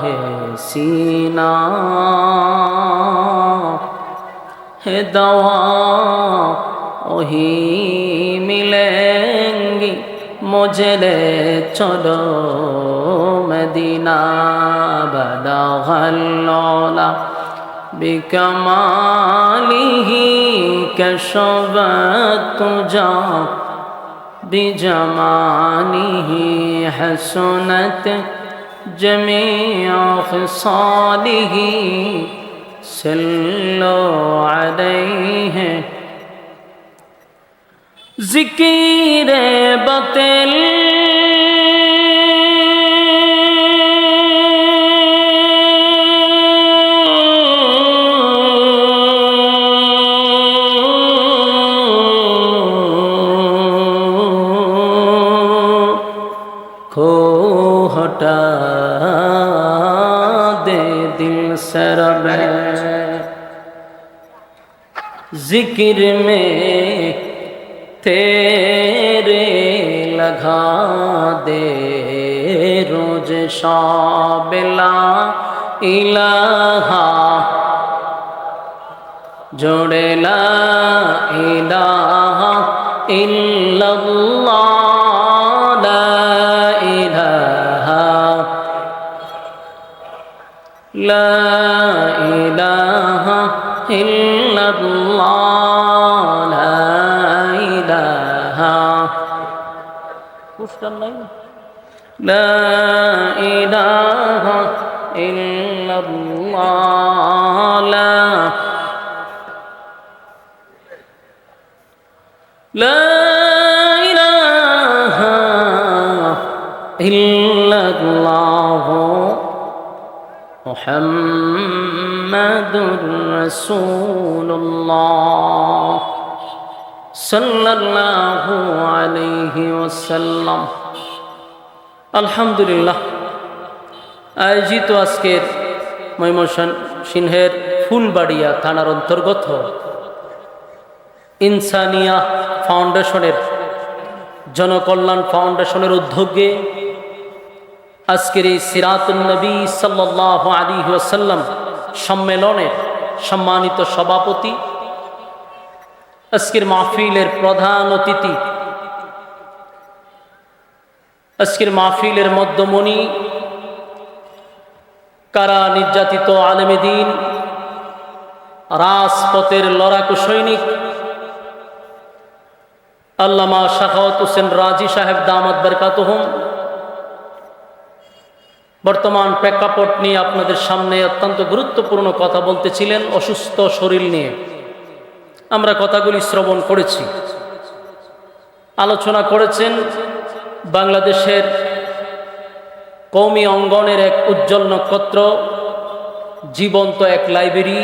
হে সিনা, হে দওয়া, ওহি মিলেঙ্গি মুঝলে চলো মদিনা বদলা বিকমালিহি কশব তুজা بجماله حسنت جميع خصاله صلوا عليه. ذكر بطل जिक्र में तेरे लगा दे रोज शाबिला इलाहा जोड़े ला इलाहा इल्लल्लाह ला इलाहा ला इलाहा इल्लल्लाह নাই لا إله إلا الله. لا. لا إله إلا الله. محمد رسول الله. সাল্লাল্লাহু আলহামদুলিল্লাহ, আয়োজিত আজকের মৈমসান সিংহের ফুলবাড়িয়া থানার অন্তর্গত ইনসানিয়া ফাউন্ডেশনের জনকল্যাণ ফাউন্ডেশনের উদ্যোগে আজকের এই সিরাতুলনবী সাল্লাহ আলী ওয়াসাল্লাম সম্মেলনের সম্মানিত সভাপতি আজকের মাহফিলের প্রধান অতিথি। আজকের মাহফিলের মধ্যমণি, কারা নির্যাতিত আলেমেদিন রাজপথের লড়াকু সৈনিক, আল্লামা শাখাওয়াত হোসেন রাজি সাহেব দামাত বরকাত বর্তমান প্রেক্ষাপট নিয়ে আপনাদের সামনে অত্যন্ত গুরুত্বপূর্ণ কথা বলতেছিলেন অসুস্থ শরীর নিয়ে। আমরা কথাগুলি শ্রবণ করেছি। আলোচনা করেছেন বাংলাদেশের কৌমি অঙ্গনের এক উজ্জ্বল নক্ষত্র, জীবন্ত এক লাইব্রেরি,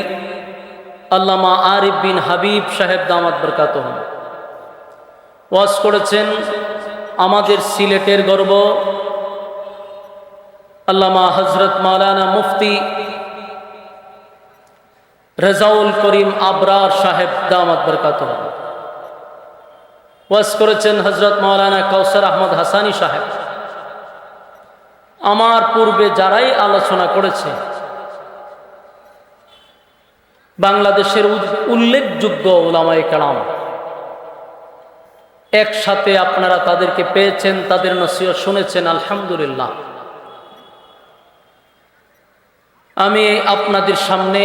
আল্লামা আরিফ বিন হাবিব সাহেব দামাত বরকাত ওয়াজ করেছেন, আমাদের সিলেটের গর্ব, আল্লামা হজরত মালানা মুফতি রেজাউল করিম আবরার সাহেব দামাত বরকাত ওয়াজ করেছেন হজরত মাওলানা কৌসর আহমদ হাসানি সাহেব। আমার পূর্বে যারাই আলোচনা করেছে, বাংলাদেশের উল্লেখযোগ্য ওলামাই কালাম একসাথে আপনারা তাদেরকে পেয়েছেন, তাদের নসিও শুনেছেন, আলহামদুলিল্লাহ। আমি আপনাদের সামনে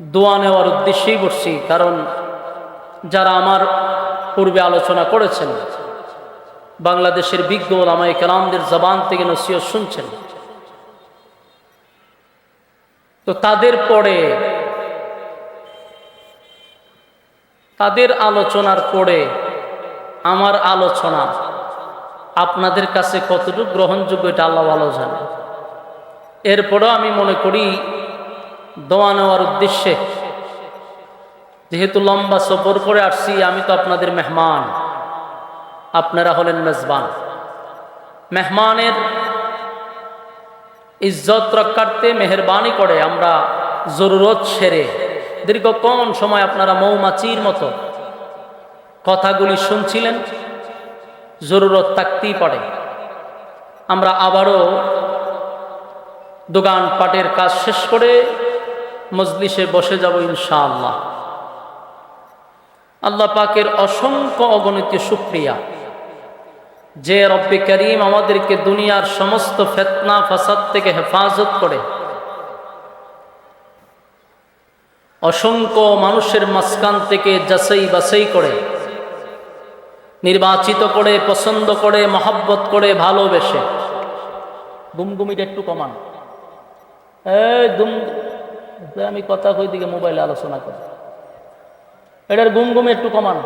দোয়া নেওয়ার উদ্দেশ্যেই বসছি, কারণ যারা আমার পূর্বে আলোচনা করেছেন, বাংলাদেশের বিজ্ঞ ওলামাই কালামদের জবান থেকে নসিও শুনছেন, তো তাদের পরে, তাদের আলোচনার পরে আমার আলোচনা আপনাদের কাছে কতটুকু গ্রহণযোগ্য এটা আল্লাহ ভালো জানে। এরপরেও আমি মনে করি দোয়া নেওয়ার উদ্দেশ্যে। যেহেতু লম্বা সফর করে আসছি, আমি তো আপনাদের মেহমান। আপনারা হলেন মেজবান। মেহমানের ইজ্জত রক্ষার্থে মেহরবানি করে আমরা জরুরত সেরে, দীর্ঘক্ষণ সময় আপনারা মৌমাছির মতো কথাগুলি শুনছিলেন, জরুরত থাকতেই পারে। আমরা আবারও দোকান পাটের কাজ শেষ করে মজলিসে বসে যাব ইনশাআল্লাহ। আল্লাহ পাকের অসংখ্য অগণিত সুক্রিয়া যে রব্বি করিম আমাদেরকে দুনিয়ার সমস্ত ফেতনা, ফাসাদ থেকে হেফাজত করে। অসংখ্য মানুষের মাঝখান থেকে যাচাই বাছাই করে, নির্বাচিত করে, পছন্দ করে, মহব্বত করে, ভালোবেসে। গুমগুমিটা একটু কমান। দুম আমি কথা কই দিকে মোবাইলে আলোচনা করি। এটার গুমগুমি একটু কমান।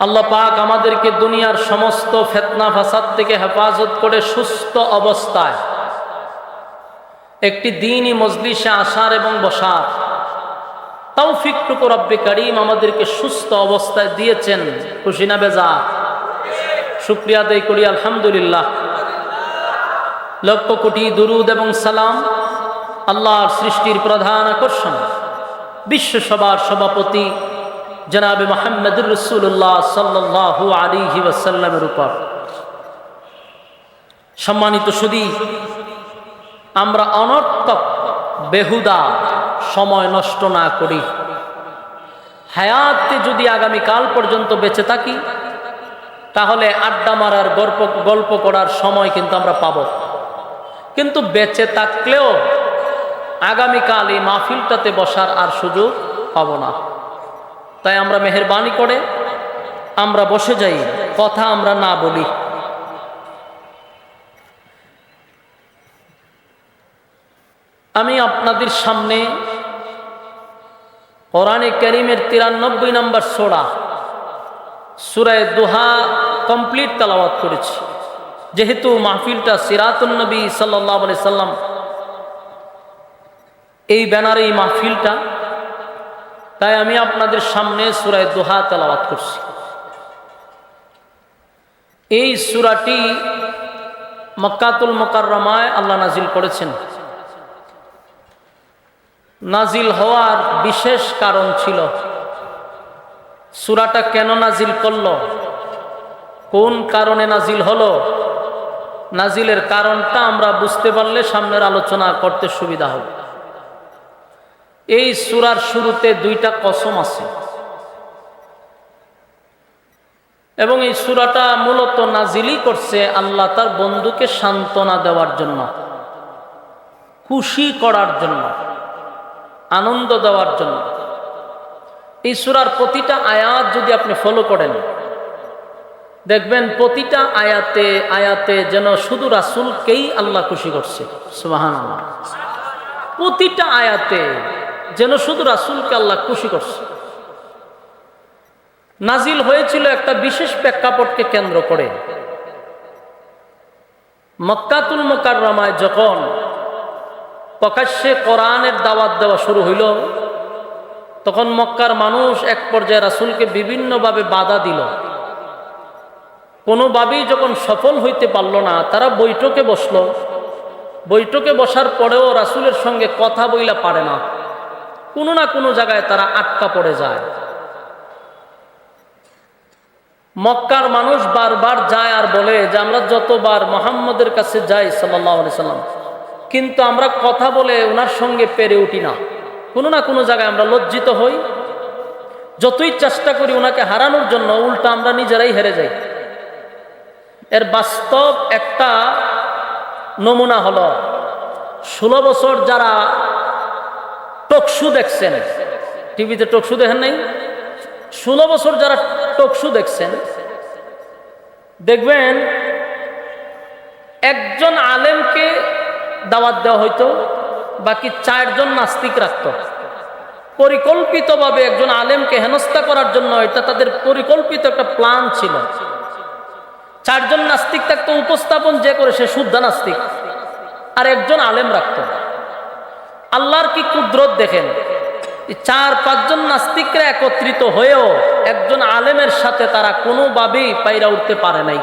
আল্লাহ পাক আমাদেরকে দুনিয়ার সমস্ত ফেতনা, ফাসাদ থেকে হেফাজত করে সুস্থ অবস্থায় একটি দিনই মজলিসে আসার এবং বসার তৌফিকটুকু রব্বে করিম আমাদেরকে সুস্থ অবস্থায় দিয়েছেন। খুশি না বেজা? শুক্রিয়া দেয় করি, আলহামদুলিল্লাহ। লক্ষ কোটি দুরুদ এবং সালাম আল্লাহর সৃষ্টির প্রধান আকর্ষণ। বিশ্বসভার সভাপতি জনাবে মোহাম্মদুর রসুল্লাহ সাল্লাহ আলিহি ওয়াসাল্লামের উপর। সম্মানিত সুদী, আমরা অনর্থক, বেহুদা সময় নষ্ট না করি। হায়াতে যদি আগামীকাল পর্যন্ত বেঁচে থাকি, তাহলে আড্ডা মারার, গল্প গল্প করার সময় কিন্তু আমরা পাব। কিন্তু বেঁচে থাকলেও আগামীকাল এই মাহফিলটাতে বসার আর সুযোগ পাব না। তাই আমরা মেহরবানি করে আমরা বসে যাই, কথা আমরা না বলি। আমি আপনাদের সামনে কোরআনে করিমের তিরানব্বই নম্বর সোড়া সুরায় দোহা কমপ্লিট তালাবাত করেছি। যেহেতু মাহফিলটা সিরাতুন্নবী সাল্লাহ আলি সাল্লাম এই ব্যানারে, এই মাহফিলটা। তাই আমি আপনাদের সামনে সুরায় দোহা তেলাওয়াত করছি। এই সুরাটি মক্কাতুল মোকাররমায় আল্লাহ নাজিল করেছেন। নাজিল হওয়ার বিশেষ কারণ ছিল, সুরাটা কেন নাজিল করল? কোন কারণে নাজিল হলো? নাজিলের কারণটা আমরা বুঝতে পারলে সামনের আলোচনা করতে সুবিধা হবে। এই সুরার শুরুতে দুইটা কসম আছে। এবং এই সুরাটা মূলত নাজিলই করছে আল্লাহ তার বন্ধুকে সান্ত্বনা দেওয়ার জন্য, খুশি করার জন্য, আনন্দ দেওয়ার জন্য। এই সুরার প্রতিটা আয়াত যদি আপনি ফলো করেন, দেখবেন প্রতিটা আয়াতে আয়াতে যেন শুধু রাসুলকেই আল্লাহ খুশি করছে। সুবাহান প্রতিটা আয়াতে যেন শুধু রাসুলকে আল্লাহ খুশি করছে। নাজিল হয়েছিল একটা বিশেষ প্রেক্ষাপটকে কেন্দ্র করে। মক্কাতুল মোকাররমায় যখন প্রকাশ্যে কোরআনের দাওয়াত দেওয়া শুরু হইল, তখন মক্কার মানুষ এক পর্যায়ে রাসুলকে বিভিন্নভাবে বাধা দিল। কোনোভাবেই যখন সফল হইতে পারল না, তারা বৈঠকে বসল। বৈঠকে বসার পরেও রাসুলের সঙ্গে কথা বইলা পারে না। কোনো না কোনো জায়গায় তারা আটকা পড়ে যায়। মক্কার মানুষ বারবার যায় আর বলে যে, আমরা যতবার মোহাম্মদের কাছে যাই সাল্লাহ সাল্লাম, কিন্তু আমরা কথা বলে ওনার সঙ্গে পেরে উঠি না। কোনো না কোনো জায়গায় আমরা লজ্জিত হই। যতই চেষ্টা করি ওনাকে হারানোর জন্য, উল্টা আমরা নিজেরাই হেরে যাই। এর বাস্তব একটা নমুনা হলো, ষোলো বছর যারা টকশু দেখছেন? টিভিতে টকশু দেখেন নাই? ষোলো বছর যারা টকশু দেখছেন, দেখবেন একজন আলেমকে দাওয়াত দেওয়া হইতো, বাকি চারজন নাস্তিক রাখত। পরিকল্পিতভাবে একজন আলেমকে হেনস্থা করার জন্য এটা তাদের পরিকল্পিত একটা প্ল্যান ছিল। চারজন নাস্তিক থাকতো, উপস্থাপন যে করে সে শুদ্ধ নাস্তিক, আর একজন আলেম রাখত। আল্লাহর কি কুদরত দেখেন? চার, পাঁচজন নাস্তিকরা একত্রিত হয়েও একজন আলেমের সাথে তারা কোনোভাবেই পাইরা উঠতে পারে নাই।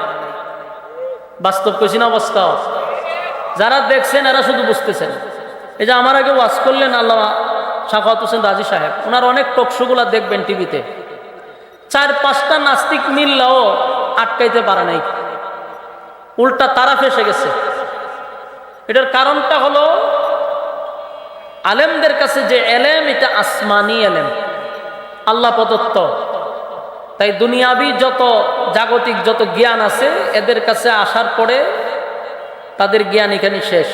বাস্তব কঠিন অবস্থা? যারা দেখছেন, এরা শুধু বুঝতেছেন। এই যে আমার আগে ওয়াজ করলেন আল্লাহ শাফাত হোসেন রাজি সাহেব, ওনার অনেক টকশোগুলা দেখবেন টিভিতে। চার, পাঁচটা নাস্তিক মিললেও আটকাইতে পারে নাই। উল্টা তারা ফেসে গেছে। এটার কারণটা হলো আলেমদের কাছে যে এলেম, এটা আসমানি এলেম। আল্লাহ প্রদত্ত। তাই দুনিয়াবি যত জাগতিক যত জ্ঞান আছে, এদের কাছে আসার পরে তাদের জ্ঞান এখানে শেষ।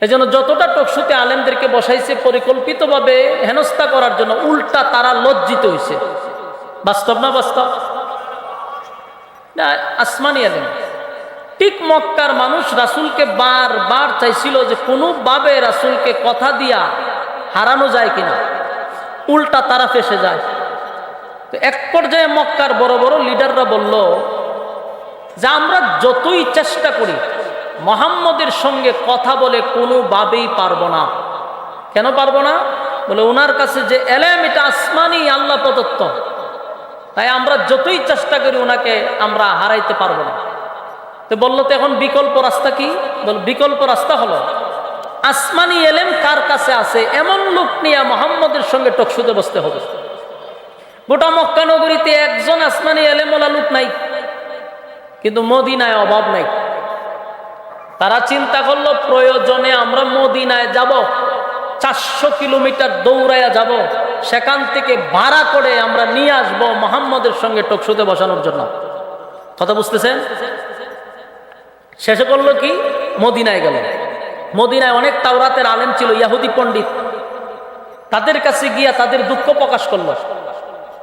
এজন্য যতটা টকশুতে আলেমদেরকে বসাইছে পরিকল্পিতভাবে হেনস্থা করার জন্য উল্টা তারা লজ্জিত হয়েছে বাস্তব না বাস্তব? না, আসমানি আলেম ঠিক মক্কার মানুষ রাসুলকে বারবার চাইছিল যে কোনোভাবে রাসুলকে কথা দিয়া হারানো যায় কিনা। উল্টা তারা ফেসে যায়। তো এক পর্যায়ে মক্কার বড় বড় লিডাররা বলল, যে আমরা যতই চেষ্টা করি, মোহাম্মদের সঙ্গে কথা বলে কোনোভাবেই পারব না। কেন পারব না? বলে ওনার কাছে যে এলেম, এটা আসমানি আল্লাহ প্রদত্ত। তাই আমরা যতই চেষ্টা করি ওনাকে আমরা হারাইতে পারব না। তো বলল তো এখন বিকল্প রাস্তা কি? বল, বিকল্প রাস্তা হলো, আসমানি এলেম কার কাছে আছে? এমন লোক নিয়ে মোহাম্মদের সঙ্গে টকশুতে বসতে হবে। গোটা মক্কা নগরীতে একজন আসমানি এলেমওয়ালা লোক নাই, কিন্তু মদিনায় অভাব নাই। তারা চিন্তা করল, প্রয়োজনে আমরা মদিনায় যাব, চারশো কিলোমিটার দৌড়াইয়া যাব, সেখান থেকে ভাড়া করে আমরা নিয়ে আসব মোহাম্মদের সঙ্গে টকশুতে বসানোর জন্য। কথা বুঝতেছেন? শেষে করল কি? মদিনায় গেল। মদিনায় অনেক তাওরাতের আলেম ছিল, ইয়াহুদি পণ্ডিত। তাদের কাছে গিয়া তাদের দুঃখ প্রকাশ করল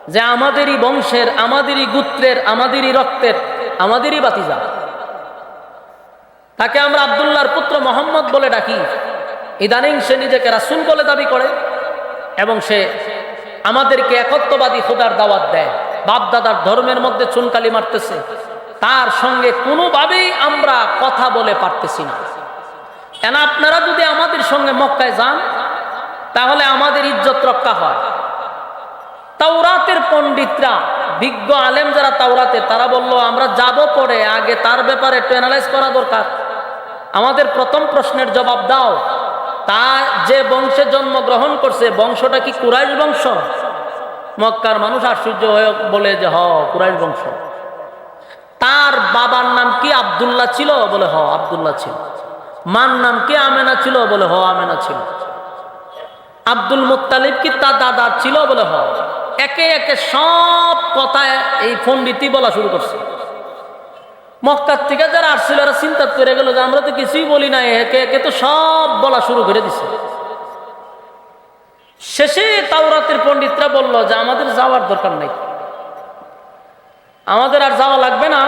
যে আমাদেরই বংশের, আমাদেরই গুত্রের, আমাদেরই রক্তের, আমাদেরই বাতিজা। তাকে আমরা আবদুল্লাহর পুত্র মোহাম্মদ বলে ডাকি। ইদানিং সে নিজেকে রাসুল বলে দাবি করে এবং সে আমাদেরকে একত্ববাদী খোদার দাওয়াত দেয়। বাপ দাদার ধর্মের মধ্যে চুনকালি মারতেছে। তার সঙ্গে কোনোভাবেই আমরা কথা বলে পারতেছি না। কেন আপনারা যদি আমাদের সঙ্গে মক্কায় যান, তাহলে আমাদের ইজ্জত রক্ষা হয়। তাওরাতের পণ্ডিতরা, বিজ্ঞ আলেম যারা তাওরাতে, তারা বলল, আমরা যাব পরে, আগে তার ব্যাপারে একটু অ্যানালাইজ করা দরকার। আমাদের প্রথম প্রশ্নের জবাব দাও। তা যে বংশে জন্মগ্রহণ করছে, বংশটা কি কুরাইশ বংশ? মক্কার মানুষ আশ্চর্য হয়ে বলে যে, হ, কুরাইশ বংশ। তার বাবার নাম কি আবদুল্লাহ ছিল? বলে হ আবদুল্লাহ ছিল। মার নাম কি আমেনা ছিল? বলে হ আমেনা ছিল। আব্দুল মুতালিব কি তার দাদার ছিল? বলে হ একে একে সব কথায় এই পণ্ডিতই বলা শুরু করছে। মক্কার থেকে যারা আসছিল, এরা চিন্তা করে গেল যে আমরা তো কিছুই বলি না, একে একে তো সব বলা শুরু করে দিছে। শেষে তাওরাতের পণ্ডিতরা বলল যে, আমাদের যাওয়ার দরকার নাই। আমাদের আর যাওয়া লাগবে না।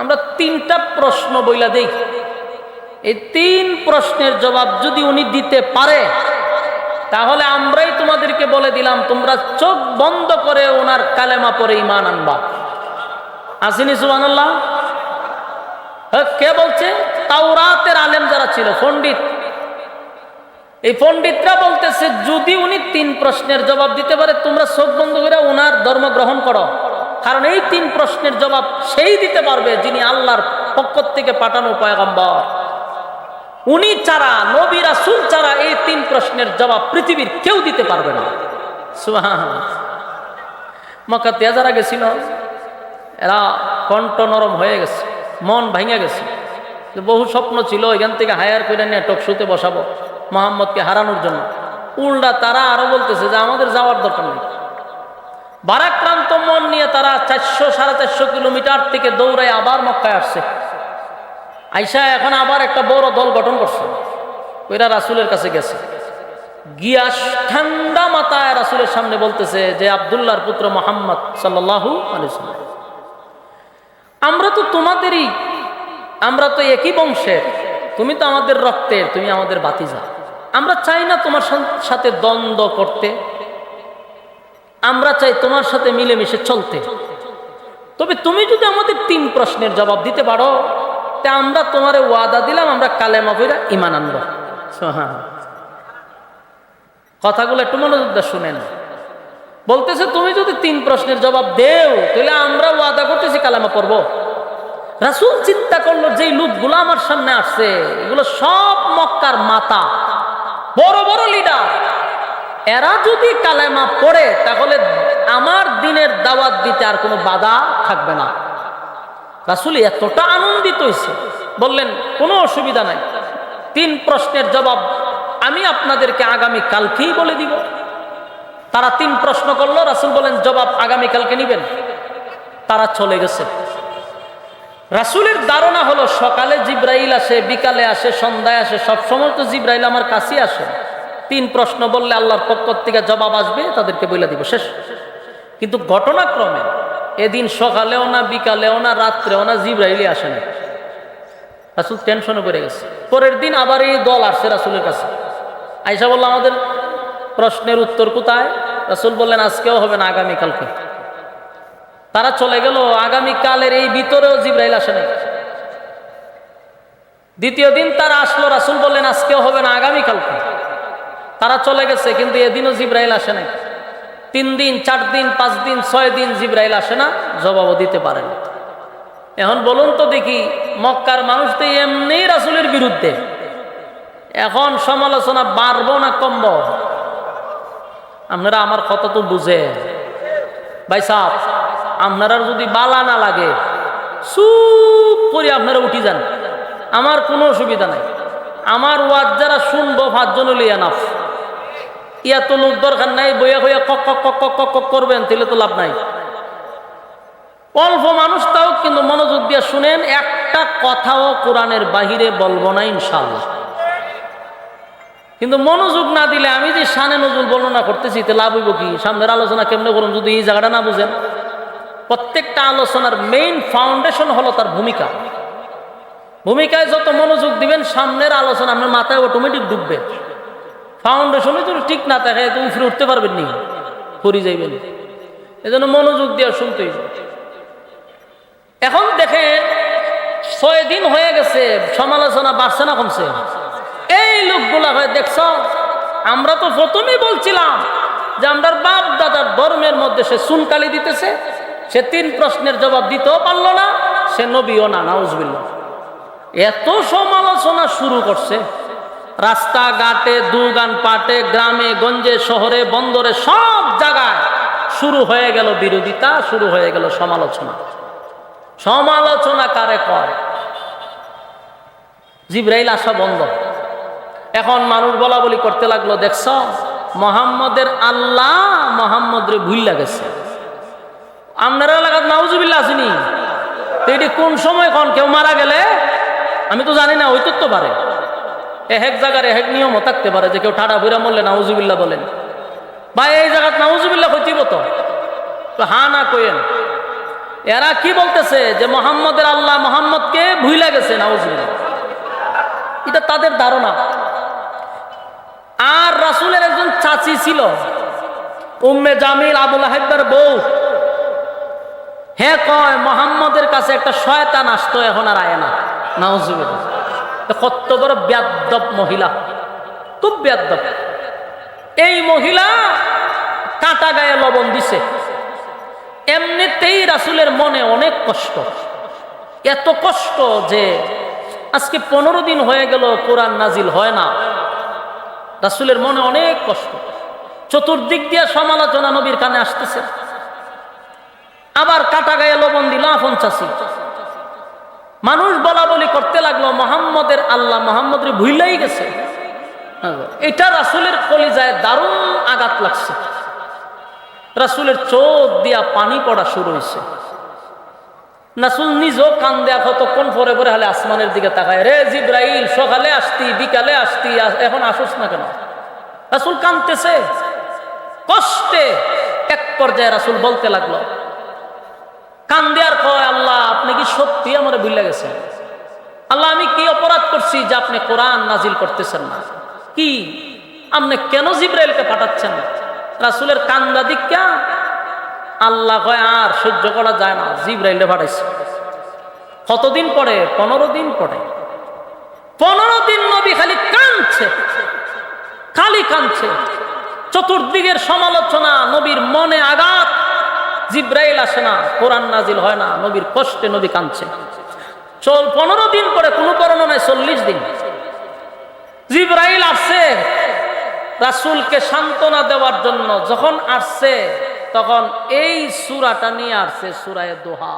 আমরা তিনটা প্রশ্ন বইলা দেই। এই তিন প্রশ্নের জবাব যদি উনি দিতে পারে, তাহলে আমরাই তোমাদেরকে বলে দিলাম, তোমরা চোখ বন্ধ করে ওনার কালেমা পরে ইমান আনবা। আসিনি সুবান কে বলছে? তাওরাতের আলেম যারা ছিল, পণ্ডিত। এই পণ্ডিতরা বলতেছে, যদি উনি তিন প্রশ্নের জবাব দিতে পারে, তোমরা চোখ বন্ধ করে ওনার ধর্ম গ্রহণ করো। কারণ এই তিন প্রশ্নের জবাব সেই দিতে পারবে যিনি আল্লাহর পক্ষ থেকে পাঠানো পয়গম্বর। উনি ছাড়া, নবী রাসুল ছাড়া এই তিন প্রশ্নের জবাব পৃথিবীর কেউ দিতে পারবে না। মক্কা তেজারা গেছিল। এরা কণ্ঠ নরম হয়ে গেছে, মন ভাঙে গেছে। বহু স্বপ্ন ছিল এখান থেকে হায়ার করে নিয়ে টকশুতে বসাবো, মোহাম্মদকে হারানোর জন্য। উল্টা তারা আরও বলতেছে যে আমাদের যাওয়ার দরকার নেই। বারাক্রান্ত মন নিয়ে তারা চারশো সাড়ে চারশো কিলোমিটার থেকে দৌড়ায় আবার মক্কায় আসছে। আইসা এখন আবার একটা বড় দল গঠন করছে। ওইরা রাসুলের কাছে গেছে। গিয়া ঠান্ডা মাথায় রাসুলের সামনে বলতেছে যে, আবদুল্লাহর পুত্র মোহাম্মদ সাল্লাহু আলিয়াল্লাম আমরা তো তোমাদেরই, আমরা তো একই বংশের, তুমি তো আমাদের রক্তের, তুমি আমাদের বাতিজা। আমরা চাই না তোমার সাথে দ্বন্দ্ব করতে আমরা চাই তোমার সাথে মিলেমিশে চলতে। তবে তুমি যদি আমাদের তিন প্রশ্নের জবাব দিতে পারো, তা আমরা তোমার ওয়াদা দিলাম, আমরা কালেমা বইরা ইমান আনব। কথাগুলো একটু মনোযোগ শুনেন। বলতেছে, তুমি যদি তিন প্রশ্নের জবাব দেও, তাহলে আমরা ওয়াদা করতেছি কালেমা পড়ব। রাসুল চিন্তা করল, যেই লোকগুলো আমার সামনে আসছে, এগুলো সব মক্কার মাতা, বড় বড় লিডার এরা যদি কালেমা পড়ে, তাহলে আমার দিনের দাওয়াত দিতে আর কোনো বাধা থাকবে না। রাসুল এতটা আনন্দিত হয়েছে। বললেন, কোনো অসুবিধা নাই। তিন প্রশ্নের জবাব আমি আপনাদেরকে আগামী কালকেই বলে দিব। তারা তিন প্রশ্ন করল, রাসুল বলেন, জবাব আগামী কালকে নিবেন। তারা চলে গেছে। রাসুলের ধারণা হলো, সকালে জিব্রাইল আসে, বিকালে আসে, সন্ধ্যায় আসে, সবসময় তো জিব্রাইল আমার কাছেই আসে। তিন প্রশ্ন বললে আল্লাহর পক্ষ থেকে জবাব আসবে, তাদেরকে বলে দিব, শেষ। কিন্তু ঘটনাক্রমে এদিন সকালেও না, বিকালেও না, রাত্রেও না, জিব্রাইলই আসে না রাসুল টেনশনে পড়ে গেছে। পরের দিন আবার এই দল আসছে রাসুলের কাছে। আইসা বলল, আমাদের প্রশ্নের উত্তর কোথায়? রাসুল বললেন, আজকেও হবে না আগামীকালকে তারা চলে গেল আগামীকালের এই ভিতরেও জিব্রাইল আসে নাই। দ্বিতীয় দিন তারা আসলো, রাসুল বললেন, আজকেও হবে না আগামীকালকে তারা চলে গেছে, কিন্তু এদিনও জিব্রাইল আসে নাই। তিন দিন, চার দিন, পাঁচ দিন, ছয় দিন জিব্রাইল আসে না, জবাবও দিতে পারেন এখন বলুন তো দেখি, মক্কার মানুষ তো এমনি রাসুলের বিরুদ্ধে। এখন সমালোচনা বাড়বো না কমব? আপনারা আমার কথা তো বুঝে ভাই সাহ আপনারা যদি বালা না লাগে, চুপ করে আপনারা উঠি যান। আমার কোনো অসুবিধা নাই। আমার ওয়াজ যারা শুনব পাঁচজন লিয়া নাফ ইয়া তো লোক দরকার নাই, বইয়া বইয়া কক কক কক কক কক কক করবেন তাহলে তো লাভ নাই। অল্প মানুষ তাও কিন্তু মনোযোগ দিয়ে শুনেন, একটা কথাও কোরআনের বাহিরে বলব না ইনশাল্লাহ কিন্তু মনোযোগ না দিলে আমি যে শানে নজরুল বর্ণনা করতেছি তে লাভ হইব কি? সামনের আলোচনা কেমনে করুন, যদি এই জায়গাটা না বুঝেন? প্রত্যেকটা আলোচনার মেইন ফাউন্ডেশন হলো তার ভূমিকা। ভূমিকায় যত মনোযোগ দিবেন, সামনের আলোচনা আপনার মাথায় অটোমেটিক ডুববে ফাউন্ডেশনে যদি ঠিক না থাকে তো উফরে উঠতে পারবেন নি। পরি যাইবেন। এজন্য মনোযোগ দিয়ে শুনতেই এখন দেখেন, ছয় দিন হয়ে গেছে, সমালোচনা বাড়ছে না কমছে। এই লোকগুলা হয়ে, দেখছ, আমরা তো প্রথমেই বলছিলাম যে আমরা বাপ দাদার ধর্মের মধ্যে সে সুনকালি দিতেছে, সে তিন প্রশ্নের জবাব দিতেও পারল না, সে নবীও না নাউজবিল্লা এত সমালোচনা শুরু করছে। রাস্তাঘাটে দুগান পাটে গ্রামে, গঞ্জে, শহরে, বন্দরে, সব জায়গায় শুরু হয়ে গেল বিরোধিতা, শুরু হয়ে গেল সমালোচনা। সমালোচনা কারে কর? জিব্রাইল আসা বন্ধ। এখন মানুষ বলা বলি করতে লাগল, দেখছ, মোহাম্মদের আল্লাহ মোহাম্মদ রে ভুল লাগেছে। আপনারা এলাকার নাউজুবিল্লা আসেনি তো এটি কোন সময় কন কেউ মারা গেলে? আমি তো জানি না, ওই তো পারে। এক জায়গার এক নিয়মও থাকতে পারে যে কেউ ঠাডা ভুইরা মরলে নাউজুবিল্লা বলেন। বা এই জায়গাত নাউজুবিল্লা হইতিব তো হা না কইেন এরা কি বলতেছে যে মোহাম্মদের আল্লাহ মোহাম্মদকে ভুইলা গেছে নাউজুবিল্লা এটা তাদের ধারণা। আর রাসুলের একজন চাচি ছিল, উম্মে জামিল আবুল আহেব্বার বউ। হে কয়, মোহাম্মদের কাছে একটা শয়তান আসতো, এখন আর আয় না। নাউজুবিল্লাহ। কত বড় ব্যাদব মহিলা। খুব ব্যাদব। এই মহিলা কাটা গায়ে লবণ দিছে। এমনিতেই রাসুলের মনে অনেক কষ্ট। এত কষ্ট যে আজকে পনেরো দিন হয়ে গেল কোরআন নাজিল হয় না। রাসুলের মনে অনেক কষ্ট। চতুর্দিক দিয়ে সমালোচনা নবীর কানে আসতেছে। আবার কাটা গায়ে লবণ দিল চাষি মানুষ বলা বলি করতে লাগল, মোহাম্মদের আল্লাহ মোহাম্মদের ভুইলাই গেছে। এটা রাসুলের কলিজায় দারুণ আঘাত লাগছে। রাসুলের চোখ দিয়া পানি পড়া শুরু হয়েছে। নাসুল নিজেও কান দেয়া কতক্ষণ পরে পরে হলে আসমানের দিকে তাকায়, রে জিব্রাইল, সকালে আসতি, বিকালে আসতি এখন আসুস না কেন? রাসুল কানতেছে কষ্টে এক পর্যায়ে রাসুল বলতে লাগল কান্দিয়ার কয় আল্লাহ, আপনি কি সত্যি আমার ভুলে গেছেন? আল্লাহ, আমি কি অপরাধ করছি যে আপনি কোরআন নাজিল করতেছেন না? কি? আপনি কেন জিব্রাইলকে পাঠাচ্ছেন? রাসুলের কান্দা দিকা আল্লাহ কয়, আর সহ্য করা যায় না জিব্রাইলে পাঠাইছে। কতদিন পরে? পনেরো দিন পরে। পনেরো দিন নবী খালি কাঁদছে খালি কাঁদছে। চতুর্দিকের সমালোচনা, নবীর মনে আঘাত জিব্রাইল আসে না, কোরআন নাজিল হয় না, নবীর কষ্টে নবী কাঁদছে। চল, পনেরো দিন পরে, কোনো বর্ণনায় চল্লিশ দিন। জিব্রাইল আসছে রাসুলকে সান্ত্বনা দেওয়ার জন্য যখন আসছে তখন এই সুরাটা নিয়ে আসছে সুরায় দোহা।